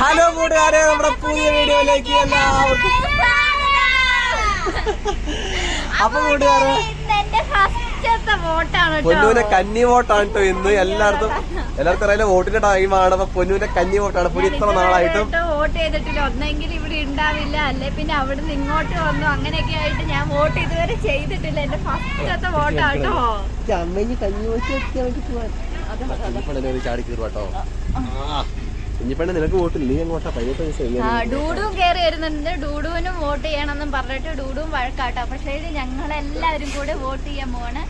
Hello കൂട്ടുകാരെ നമ്മുടെ പുതിയ വീഡിയോയിലേക്ക് എല്ലാവർക്കും അപ്പൊ കൂട്ടുകാരെ പൊന്നുവിന്റെ കന്നി വോട്ടാണ് കേട്ടോ ഇന്ന് എല്ലാവർക്കും എല്ലാവർക്കും അറിയാലോ വോട്ടിന്റെ ടൈമാണ് അപ്പൊ പൊന്നൂന്റെ കന്നി വോട്ടാണ്. പുതിയ ഇത്ര നാളായിട്ടും വോട്ട് ചെയ്തിട്ടില്ല. ഒന്നെങ്കിൽ ഇവിടെ ഉണ്ടാവില്ല. അല്ലെ പിന്നെ അവിടെ നിന്ന് ഇങ്ങോട്ട് വന്നു. അങ്ങനെയൊക്കെ ആയിട്ട് ഞാൻ വോട്ട് ഇതുവരെ ചെയ്തിട്ടില്ല. എന്റെ ഫസ്റ്റ് ഫസ്റ്റത്തെ വോട്ടാട്ടോ അമ്മ കഞ്ഞി കുഞ്ഞിപ്പെണ്ണെ ചാടി കീറുവാട്ടോ കുഞ്ഞിപ്പെണ്ണ നിനക്ക് വോട്ടില്ല നീ അങ്ങോട്ടാ ആ, ഡൂഡും കയറി വരുന്നുണ്ട്. ഡൂഡുവിനും വോട്ട് ചെയ്യണമെന്നും പറഞ്ഞിട്ട് ഡൂഡും വഴക്കാട്ടോ. പക്ഷേ ഇത് ഞങ്ങളെല്ലാവരും കൂടെ വോട്ട് ചെയ്യാൻ പോവാണ്.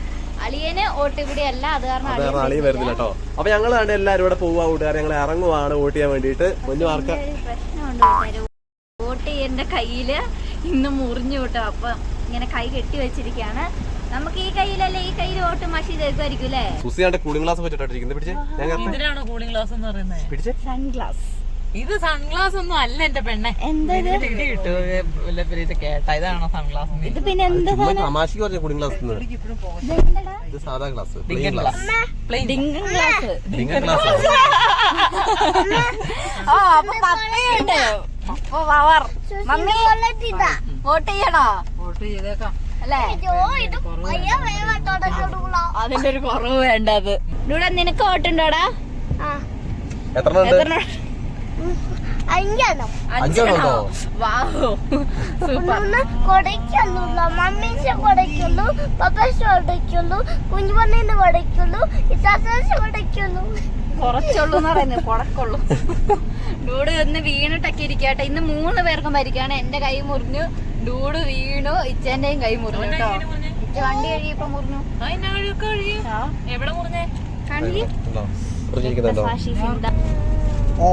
അളിയന് വോട്ട് ഇവിടെ അല്ല അത് കാരണം അളിയൻ വരുന്നില്ല കേട്ടോ അപ്പൊ ഞങ്ങൾ ആണ് എല്ലാവരും ഇവിടെ പോവാ കൂട്ടുകാരെ ഞങ്ങൾ ഇറങ്ങുവാണ് വോട്ട് ചെയ്യാൻ വേണ്ടിട്ട് മുന്നു ആർക്ക? പ്രശ്നമുണ്ട് വോട്ട് ചെയ്യേണ്ട കയ്യിൽ ഇന്ന് മുറിഞ്ഞു കേട്ടോ. അപ്പൊ ഇങ്ങനെ കൈ കെട്ടി വെച്ചിരിക്കാണ് നമുക്ക് ഈ കയ്യിലല്ലേ ഈ കയ്യിൽ വോട്ട് മഷി തേക്കുമായിരിക്കും അല്ലേ? സുസിയാണ്ട് കൂളിംഗ് ഗ്ലാസ് വെച്ചിട്ടിരിക്കുന്നത് പിടിച്ചേ ഞാൻ ഇതിനാണോ കൂളിംഗ് ഗ്ലാസ് എന്ന് പറയുന്നത് പിടിച്ചേ. സൺഗ്ലാസ് ഇത് സൺഗ്ലാസ് ഒന്നും അല്ല എന്റെ പെണ്ണെ. എന്താ ഇത് ഇടി കിട്ടു. ഇതാണോ സൺഗ്ലാസ് ഇത് പിന്നെ എന്താ ചുമ്മാ തമാശക്ക് പറഞ്ഞ കൂളിംഗ് ഗ്ലാസ്? ഇത് സാധാ glass plain glass Dinkan glass ഓ അപ്പൊ പപ്പയുണ്ട്. അപ്പൊ പവർ. മമ്മി വോട്ട് ചെയ്യണോ? വോട്ട് ചെയ്തേക്കാം. അതിന്റെ ഒരു കുറവ് വേണ്ടത്. ഇവിടെ നിനക്ക് വോട്ടുണ്ടോടാ എത്ര ഉണ്ട്? എത്ര അഞ്ചെണ്ണം. അഞ്ചെണ്ണോ. ഉണ്ടോ? സൂപ്പർ. കൊടയ്ക്കുള്ളൂ മമ്മീന്റെ കൊടയ്ക്കുള്ളൂ പപ്പേശ് കൊടയ്ക്കുള്ളൂ കുഞ്ഞുപണ്ണീന്റെ കൊടയ്ക്കുള്ളൂ ഇസാസേശ് കൊടയ്ക്കുള്ളൂ. കുറച്ചുള്ളൂ എന്ന് പറയുന്നത് കൊടക്കുള്ളൂ. ഡൂഡ് ഒന്ന് വീണിട്ടൊക്കെ ഇരിക്കട്ടെ. ഇന്ന് മൂന്ന് പേർക്കും മരിക്കാണ് എന്റെ കൈ മുറിഞ്ഞു. ഡൂഡ് വീണു ഇച്ചന്റെയും കൈ മുറിഞ്ഞു കേട്ടോ. ഇച്ച വണ്ടി കഴിയപ്പോ മുറിഞ്ഞു. എവിടെ മുറിഞ്ഞേ. ഓ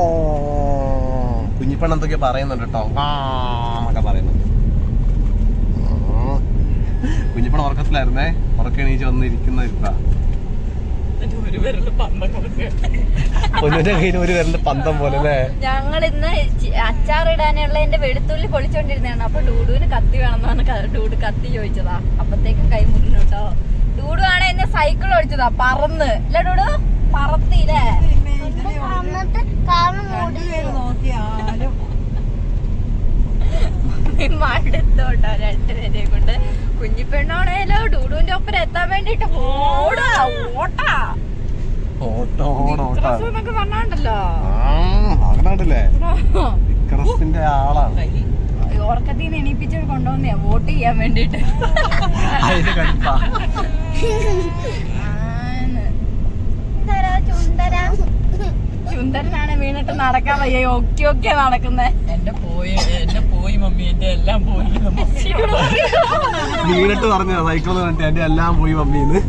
കുഞ്ഞിപ്പെണ്ണ എന്തൊക്കെ പറയുന്നുണ്ട് കേട്ടോ. എന്നൊക്കെ പറയുന്നുണ്ട് കുഞ്ഞിപ്പണ ഉറക്കത്തിലായിരുന്നേ. ഉറക്കെണീച്ച് വന്നിരിക്കുന്ന ഇപ്പ. ഒരു പന്തം പോലെ കയ്യിൽ ഒരു പന്തം പോലെ അല്ലേ? ഞങ്ങൾ ഇന്ന് അച്ചാറിടാനുള്ള എന്റെ വെളുത്തുള്ളി പൊളിച്ചോണ്ടിരുന്നാണ് അപ്പൊ ഡൂഡുവിന് കത്തി വേണമെന്നാണ് ക- ഡൂഡ് കത്തി ചോദിച്ചതാ. അപ്പത്തേക്കും കൈ മുറിഞ്ഞു കേട്ടോ ഡൂഡു ആണ് എന്നെ സൈക്കിൾ ഓടിച്ചതാ. പറന്ന്. ഇല്ല ഡൂഡു? നോക്കിയാലും മടുത്തോട്ടോ രണ്ടുപേരെ കൊണ്ട്. കുഞ്ഞിപ്പെണ്ണാണേലോ ഡൂഡുവിന്റെ ഒപ്പം എത്താൻ വേണ്ടിട്ട് ഓടാ ഓട്ടാ ഓട്ടോ ഓട്ടോ ഡ്രസ്സ് എന്നൊക്കെ പറഞ്ഞാണ്ടല്ലോ അങ്ങനാണ്ടല്ലേ ആളാണ്. ഓർക്കത്തിൽ നിന്ന് എണീപ്പിച്ച് കൊണ്ടുവന്നയാ. വോട്ട് ചെയ്യാൻ വേണ്ടിട്ട്. ചുന്ദരനാണ് വീണിട്ട് നടക്കാൻ വയ്യ. ഒക്കെ ഒക്കെ നടക്കുന്നേ. എന്റെ പോയി എന്റെ പോയി മമ്മി. എന്റെ എല്ലാം പോയി വീണിട്ട് പറഞ്ഞ സൈക്കിൾ കണ്ടിട്ട് എന്റെ എല്ലാം പോയി മമ്മീന്ന്.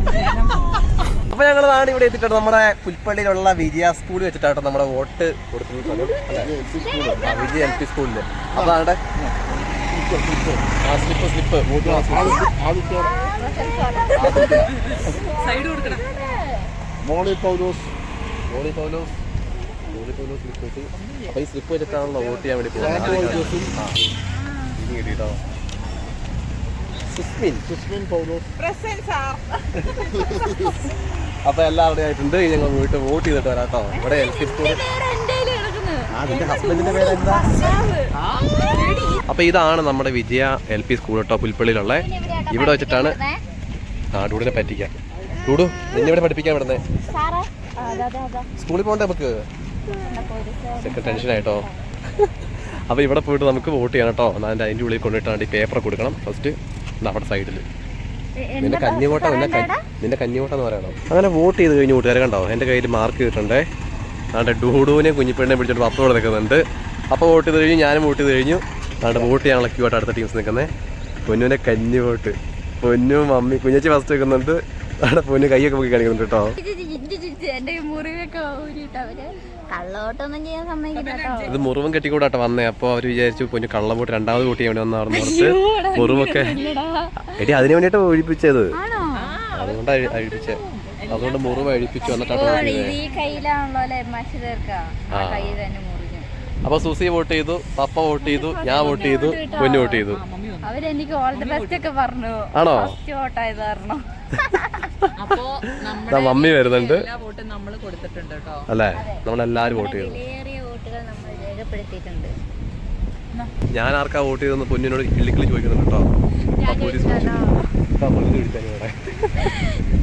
അപ്പൊ ഞങ്ങൾ നാട് ഇവിടെ എത്തിയിട്ട് നമ്മുടെ പുൽപ്പള്ളിയിലുള്ള വിജയ സ്കൂളിൽ വെച്ചിട്ടാട്ടോ നമ്മുടെ വോട്ട് കൊടുക്കുന്നത്. ആ, വിജയ എൽ പി സ്കൂളിൽ. അപ്പൊ അവിടെ സ്ലിപ്പ് സ്ലിപ്പ് വോട്ട് സൈഡ് കൊടുക്കണം മോളി പൗലോസ്. മോളി പൗലോസ്. മോളി പൗലോസ് സ്ലിപ്പ് വെച്ച്. അപ്പൊ ഈ സ്ലിപ്പ് വെച്ചിട്ടാണല്ലോ വോട്ട് ചെയ്യാൻ വേണ്ടി പോകുന്നത്. ആ. ഇനി കിട്ടിട്ടോ സുസ്മിൻ. സുസ്മിൻ പൗലോസ്. അപ്പൊ എല്ലാവരുടെയും ആയിട്ടുണ്ട്. ഞങ്ങൾ വീട്ടിൽ വോട്ട് ചെയ്തിട്ട് വരാം കേട്ടോ. ഇവിടെ എൽ പി സ്കൂൾ ഹസ്ബൻഡിന്റെ പേരെന്താ അപ്പൊ ഇതാണ് നമ്മുടെ വിജയ എൽ പി സ്കൂൾ കേട്ടോ പുൽപ്പള്ളിയിലുള്ള. ഇവിടെ വെച്ചിട്ടാണ് ആ ഡൂഡിനെ പറ്റിക്കാം. ഡൂഡു നിന്നെ ഇവിടെ പഠിപ്പിക്കാൻ വിടുന്നേ സ്കൂളിൽ പോകണ്ടേ നമുക്ക്? ടെൻഷൻ ആയിട്ടോ. അപ്പോൾ ഇവിടെ പോയിട്ട് നമുക്ക് വോട്ട് ചെയ്യണം കേട്ടോ. അതിന്റെ അതിന്റെ അതിന്റെ ഉള്ളിൽ കൊണ്ടിട്ടാണ് ഈ പേപ്പർ കൊടുക്കണം. ഫസ്റ്റ് അവിടെ സൈഡിൽ നിന്റെ കന്നിവോട്ട നിന്റെ നിന്റെ കന്നിവോട്ട എന്ന് പറയണം? അങ്ങനെ വോട്ട് ചെയ്ത് കഴിഞ്ഞ് കൂട്ടുകാരെ കണ്ടോ? എന്റെ കയ്യിൽ മാർക്ക് കിട്ടണ്ടേ അതുകൊണ്ട് ഡൂഡൂനെ കുഞ്ഞിപ്പെണ്ണെ പിടിച്ചിട്ട് പപ്പ ഇവിടെ നിൽക്കുന്നുണ്ട്. അപ്പോൾ വോട്ട് ചെയ്ത് കഴിഞ്ഞു ഞാനും വോട്ട് ചെയ്ത് കഴിഞ്ഞു അതുകൊണ്ട് വോട്ട് ചെയ്യാനുള്ള ക്യൂ ആയിട്ട് അടുത്ത ടീംസ് നിൽക്കുന്നത് പൊന്നുവിനെ കഞ്ഞി വോട്ട്. പൊന്നു മമ്മി കുഞ്ഞച്ചി ഫസ്റ്റ് വെക്കുന്നുണ്ട് അവിടെ പൊന്നു കൈയൊക്കെ പൊക്കി കാണിക്കുന്നുണ്ട് കേട്ടോ. മുറിവൊക്കെ കള്ളോട്ടൊന്നും ചെയ്യാൻ സമ്മതിക്കില്ല കേട്ടോ. ഇത് മുറിവും കെട്ടിക്കൂടാട്ടോ വന്നേ. അപ്പോൾ അവർ വിചാരിച്ചു പൊന്നു കള്ളവോട്ട് രണ്ടാമത് ചെയ്യാൻ വേണ്ടി വന്നാണെന്ന് ഓർത്ത് മുറിവൊക്കെ എടി അതിന് വേണ്ടിയിട്ട് ഒഴിപ്പിച്ചത്. ആണോ? അതുകൊണ്ട് അഴിപ്പിച്ച. അതുകൊണ്ട് മുറിവ് അഴിപ്പിച്ചു ഓ, വന്നിട്ടാണ് ഇത് ഈ കയ്യിലാണല്ലോ അല്ലെ മഷി തീർക്കാ ആ. കയ്യിൽ തന്നെ മുറിഞ്ഞു അപ്പൊ സുസി വോട്ട് ചെയ്തു പപ്പ വോട്ട് ചെയ്തു ഞാൻ വോട്ട് ചെയ്തു പൊന്നു വോട്ട് ചെയ്തു. അവരെനിക്ക് ഓൾ ദി ബെസ്റ്റ് ഒക്കെ പറഞ്ഞു. ആണോ? വോട്ടായത് കാരണം. മമ്മി വരുന്നുണ്ട്. എല്ലാ വോട്ടും നമ്മൾ കൊടുത്തിട്ടുണ്ട് കേട്ടോ. അല്ലേ? നമ്മളെല്ലാരും വോട്ട് ചെയ്തു. ഞാൻ ആർക്കാ വോട്ട് ചെയ്തെന്ന് പൊന്നിനോട് കിള്ളിക്കിളി ചോദിക്കുന്നുണ്ട് കേട്ടോ. ഞാൻ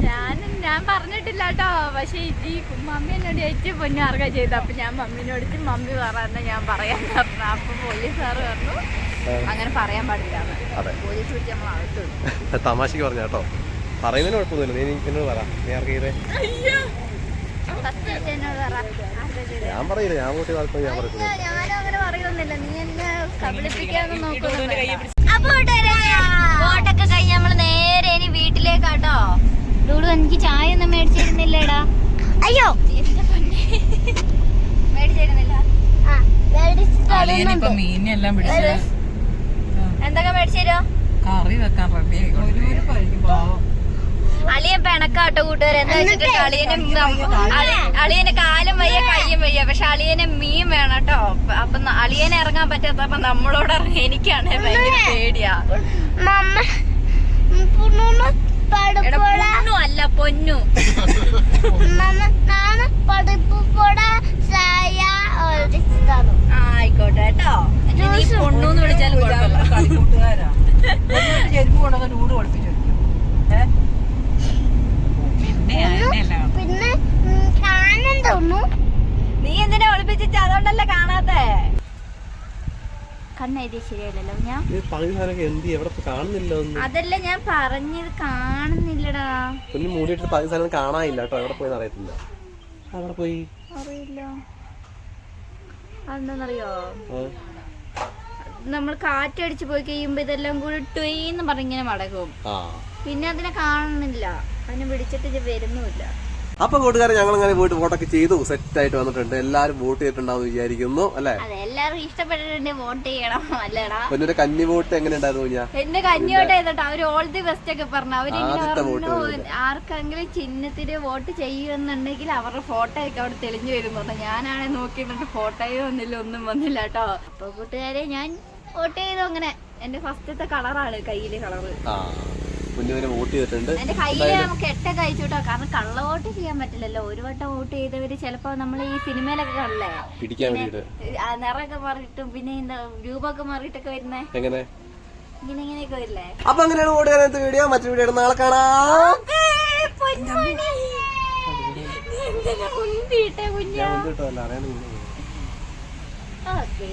ഞാൻ ഞാൻ പറഞ്ഞിട്ടില്ല കേട്ടോ പക്ഷെ ഈ മമ്മി എന്നോട് ചോദിച്ചു പൊന്നാർക്ക ചെയ്തു. അപ്പൊ ഞാൻ മമ്മീനോട് മമ്മി പറഞ്ഞ ഞാൻ പറയാൻ പറഞ്ഞു. അപ്പൊ പോലീസ് സാറ് പറഞ്ഞു അങ്ങനെ പറയാൻ പാടില്ല അതെ. പോലീസ് വിളിച്ച് നമ്മൾ അകത്ത്. തമാശക്ക് പറഞ്ഞ കേട്ടോ. പറയുന്നതിന് കുഴപ്പമൊന്നുമില്ല. നീ എന്നോട് പറ. നീ ആർക്ക് ചെയ്തേ? ഞാൻ പറയില്ല. ഞാൻ കൂട്ടി ചെയ്ത ഞാൻ ഇല്ല, പറയുന്നത് ഞാനും അങ്ങനെ പറയുന്നില്ല നീ എന്നെ കബളിപ്പിക്കാന്ന് നോക്കുന്നു അപ്പൊ കഴിഞ്ഞ് നമ്മൾ നേരെ ഇനി വീട്ടിലേക്കാട്ടോ ഡൂഡു എനിക്ക് ചായ ഒന്നും മേടിച്ചിരുന്നില്ലേടാ അയ്യോ എന്റെ പൊന്നേ. മേടിച്ചിരുന്നില്ല ആ മേടിച്ച് അളിയനിപ്പൊ മീനെല്ലാം അയ്യോ എന്തൊക്കെ മേടിച്ചു കറി വെക്കാൻ അളിയൻ പെണക്കാട്ടോ കൂട്ടുകാരെ. എന്താ വെച്ചിട്ട് അളിയന് അളി- അളിയന് കാലും വയ്യ കയ്യും വയ്യ. പക്ഷെ അളിയന് മീൻ വേണം കേട്ടോ. അപ്പൊ അളിയനെ ഇറങ്ങാൻ പറ്റാത്തപ്പോ നമ്മളോട് ഇറങ്ങി എനിക്കാണ് ഭയങ്കര പേടിയാ. മമ്മ പുണ്ണുന്ന് പൊന്നു അല്ല പൊന്നു. ആയിക്കോട്ടെ കേട്ടോ. നീ പൊണ്ണൂന്ന് വിളിച്ചാലും കുഴപ്പമില്ല. ചെരുപ്പ് കൊണ്ടൊക്കെ നൂറ് പഠിപ്പിച്ചു പിന്നെ നീ എന്തിനാ ഒളിപ്പിച്ചിട്ട് അതുകൊണ്ടല്ലേ കാണാത്തെ കണ്ണെഴുതി ശരിയല്ലല്ലോ ഞാൻ ഈ പകുതി സാധനമൊക്കെ എന്ത് എവിടെ ഇപ്പൊ കാണുന്നില്ല ഒന്നും അതല്ല ഞാൻ പറഞ്ഞത് കാണുന്നില്ലടാ. പിന്നെ മൂടിയിട്ട് പകുതി സാധനം കാണാനില്ല കേട്ടോ. എവിടെ പോയി അറിയത്തില്ല. അവിടെ പോയി? അറിയില്ല. അതെന്താന്നറിയോ? ആ. നമ്മൾ കാറ്റടിച്ച് പോയി കഴിയുമ്പോ ഇതെല്ലാം കൂടി ട്വീന്ന് പറഞ്ഞിങ്ങനെ മടക്കും പിന്നെ അതിനെ കാണുന്നില്ല. അതിനെ പിടിച്ചിട്ട് ഇത് വരുന്നുമില്ല. അപ്പൊ കൂട്ടുകാരെ ഞങ്ങൾ അങ്ങനെ പോയിട്ട് വോട്ടൊക്കെ ചെയ്തു. സെറ്റ് ആയിട്ട് വന്നിട്ടുണ്ട്. എല്ലാരും വോട്ട് ചെയ്തിട്ടുണ്ടാവും വിചാരിക്കുന്നു അല്ലെ? എല്ലാവർക്കും ഇഷ്ടപ്പെട്ടിട്ടുണ്ട് വോട്ട് ചെയ്യണം അല്ലേടാ. പൊന്നിന്റെ കന്നി വോട്ട് എങ്ങനെ ഉണ്ടായിരുന്നു ഞാൻ എന്റെ വോട്ട് ചെയ്തിട്ട് അവർ ഓൾ ദി ബെസ്റ്റ് ഒക്കെ പറഞ്ഞു. അവർ ആർക്കെങ്കിലും ചിഹ്നത്തിന് വോട്ട് ചെയ്യുന്നുണ്ടെങ്കിൽ അവരുടെ ഫോട്ടോ ഒക്കെ അവിടെ തെളിഞ്ഞു വരുന്നു ഞാനാണെ നോക്കി എന്നിട്ട് ഫോട്ടോയും വന്നില്ല ഒന്നും വന്നില്ല കേട്ടോ. അപ്പൊ കൂട്ടുകാരെ ഞാൻ വോട്ട് ചെയ്തു അങ്ങനെ. എന്റെ ഫസ്റ്റത്തെ കളറാണ് കയ്യിലെ കളറ് ആ വോട്ട് ചെയ്തിട്ടുണ്ട്. എന്റെ കയ്യിൽ നമുക്ക് എട്ടൊക്കെ അയച്ചു കേട്ടോ കാരണം കള്ള വോട്ട് ചെയ്യാൻ പറ്റില്ലല്ലോ. ഒരു വട്ടം വോട്ട് ചെയ്തവര് ചിലപ്പോ നമ്മൾ ഈ സിനിമയിലൊക്കെ കണ്ടല്ലേ? പിടിക്കാൻ നിറമൊക്കെ മാറിയിട്ടും പിന്നെ എന്താ രൂപമൊക്കെ മാറിയിട്ടൊക്കെ വരുന്നേ? എങ്ങനെ? ഇങ്ങനെ ഇങ്ങനെയൊക്കെ വരില്ലേ? അപ്പൊ അങ്ങനെയാണ് വോട്ട് ചെയ്യാനത്തെ വീഡിയോ മറ്റൊരു വീഡിയോ നാളെ കാണാം. കുഞ്ഞാ? ഓക്കേ.